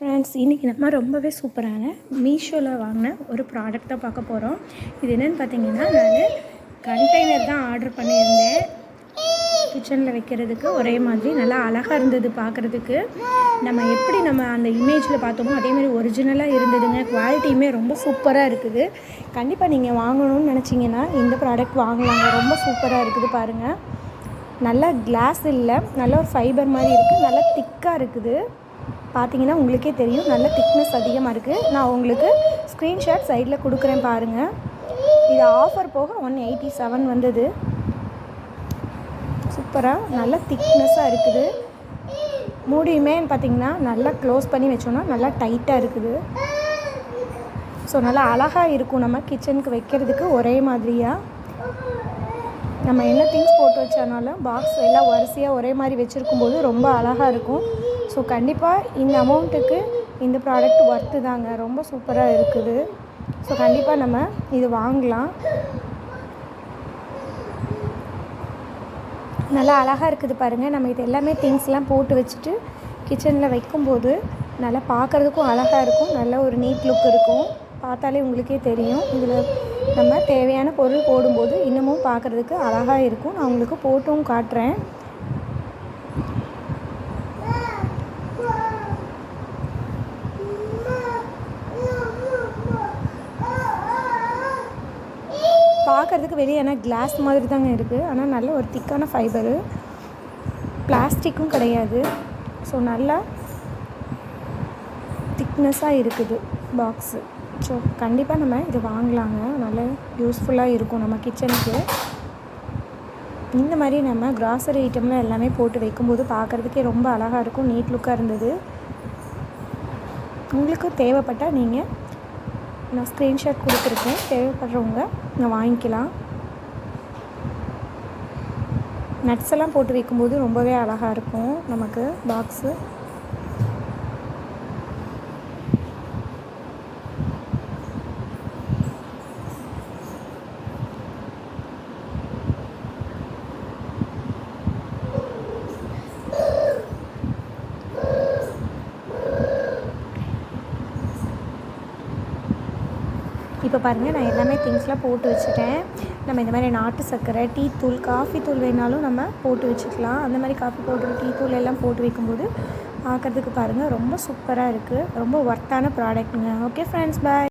Friends இன்றைக்கி நம்ம ரொம்பவே சூப்பரான மீஷோவில் வாங்கின ஒரு ப்ராடக்ட் தான் பார்க்க போகிறோம் இது என்னென்னு பார்த்தீங்கன்னா நான் கண்டெய்னர் தான் ஆர்டர் பண்ணியிருந்தேன். கிச்சனில் வைக்கிறதுக்கு ஒரே மாதிரி நல்லா அழகாக இருந்தது பார்க்குறதுக்கு. நம்ம எப்படி நம்ம அந்த இமேஜில் பார்த்தோமோ அதேமாதிரி ஒரிஜினலாக இருந்ததுங்க. குவாலிட்டியுமே ரொம்ப சூப்பராக இருக்குது. கண்டிப்பாக நீங்கள் வாங்கணும்னு நினச்சிங்கன்னா இந்த ப்ராடக்ட் வாங்கலாங்க. ரொம்ப சூப்பராக இருக்குது பாருங்கள் நல்லா கிளாஸ் இல்லை நல்ல ஒரு ஃபைபர் மாதிரி இருக்குது நல்லா திக்காக இருக்குது. பார்த்தீங்கன்னா உங்களுக்கே தெரியும். நல்ல திக்னஸ் அதிகமாக இருக்குது நான் உங்களுக்கு ஸ்க்ரீன்ஷாட் சைடில் கொடுக்குறேன் பாருங்கள் இது ஆஃபர் போக ஒன் எயிட்டி செவன் வந்தது. சூப்பராக நல்ல திக்னஸ்ஸாக இருக்குது. மூடியுமே பார்த்திங்கன்னா நல்லா க்ளோஸ் பண்ணி வச்சோன்னா நல்லா டைட்டாக இருக்குது. ஸோ நல்லா அழகாக இருக்கும். நம்ம கிச்சனுக்கு வைக்கிறதுக்கு ஒரே மாதிரியாக நம்ம என்ன திங்ஸ் போட்டு வச்சானாலும் பாக்ஸ் எல்லாம் வரிசையாக ஒரே மாதிரி வச்சுருக்கும்போது ரொம்ப அழகாக இருக்கும். ஸோ கண்டிப்பாக இந்த அமௌண்ட்டுக்கு இந்த ப்ராடக்ட் ஒர்த்து தாங்க. ரொம்ப சூப்பராக இருக்குது. ஸோ கண்டிப்பாக நம்ம இது வாங்கலாம். நல்லா அழகாக இருக்குது பாருங்கள் நம்ம இது எல்லாமே திங்ஸ்லாம் போட்டு வச்சுட்டு கிச்சனில் வைக்கும்போது நல்லா பார்க்குறதுக்கும் அழகாக இருக்கும். நல்ல ஒரு நீட் லுக் இருக்கும். பார்த்தாலே உங்களுக்கே தெரியும். இதில் நம்ம தேவையான பொருள் போடும்போது இன்னமும் பார்க்குறதுக்கு அழகாக இருக்கும். நான் உங்களுக்கு போட்டும் காட்டுறேன். பார்க்குறதுக்கு வெளியே ஆனால் கிளாஸ் மாதிரி தாங்க இருக்குது ஆனால் நல்ல ஒரு திக்கான ஃபைபரு பிளாஸ்டிக்கும் கிடையாது. ஸோ நல்லா திக்னஸாக இருக்குது பாக்ஸு ஸோ கண்டிப்பாக நம்ம இது வாங்கலாங்க. நல்ல யூஸ்ஃபுல்லாக இருக்கும் நம்ம கிச்சனுக்கு இந்த மாதிரி நம்ம கிராசரி ஐட்டம்லாம் எல்லாமே போட்டு வைக்கும்போது பார்க்குறதுக்கே ரொம்ப அழகாக இருக்கும். நீட் லுக்காக இருந்தது. உங்களுக்கு தேவைப்பட்டால் நீங்கள் நான் ஸ்க்ரீன்ஷாட் கொடுத்துருக்கேன். தேவைப்படுறவங்க நான் வாங்கிக்கலாம். நட்ஸ் எல்லாம் போட்டு வைக்கும்போது ரொம்பவே அழகாக இருக்கும். நமக்கு பாக்ஸு இப்போ பாருங்கள் நான் எல்லாமே திங்ஸ்லாம் போட்டு வச்சுட்டேன். நம்ம இந்த மாதிரி நாட்டு சர்க்கரை டீ தூள் காஃபி தூள் வேணாலும் நம்ம போட்டு வச்சுக்கலாம். அந்த மாதிரி காஃபி பவுடர் டீ தூள் எல்லாம் போட்டு வைக்கும்போது பார்க்குறதுக்கு பாருங்கள் ரொம்ப சூப்பராக இருக்குது ரொம்ப ஒர்த்தான ப்ராடக்ட்டுங்க ஓகே ஃப்ரெண்ட்ஸ் பாய்